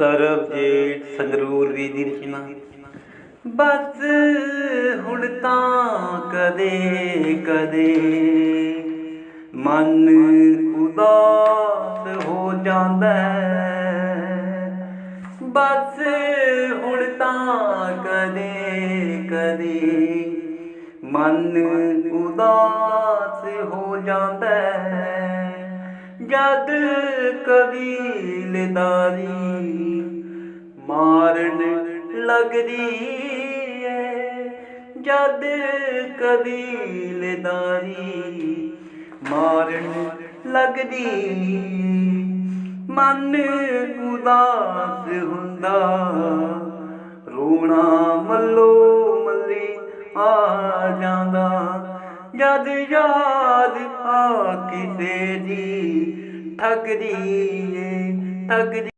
ਸਰਬਜੀਤ ਸੰਗਰੂਰ ਵੀ ਦੀ ਰਚਨਾ ਬਸ ਹੁਣ ਤਾਂ ਕਦੇ ਕਦੇ ਮਨ ਉਦਾਸ ਹੋ ਜਾਂਦਾ ਬਸ ਹੁਣ ਤਾਂ ਕਦੇ ਕਦੇ ਮਨ ਉਦਾਸ ਹੋ ਜਾਂਦਾ ਜਦ ਕਬੀਲਦਾਰੀ ਮਾਰਨ ਲੱਗਦੀ ਏ, ਜਦ ਕਬੀਲਦਾਰੀ ਮਾਰਨ ਲੱਗਦੀ ਮਨ ਉਦਾਸ ਹੁੰਦਾ, ਰੋਣਾ ਮੱਲੋ ਮੱਲੀ ਆ ਜਾਂਦਾ। ਜਦ ਯਾਦ ਆ ਕਿਸੇ ਦੀ তাকদিরে তাকদিরে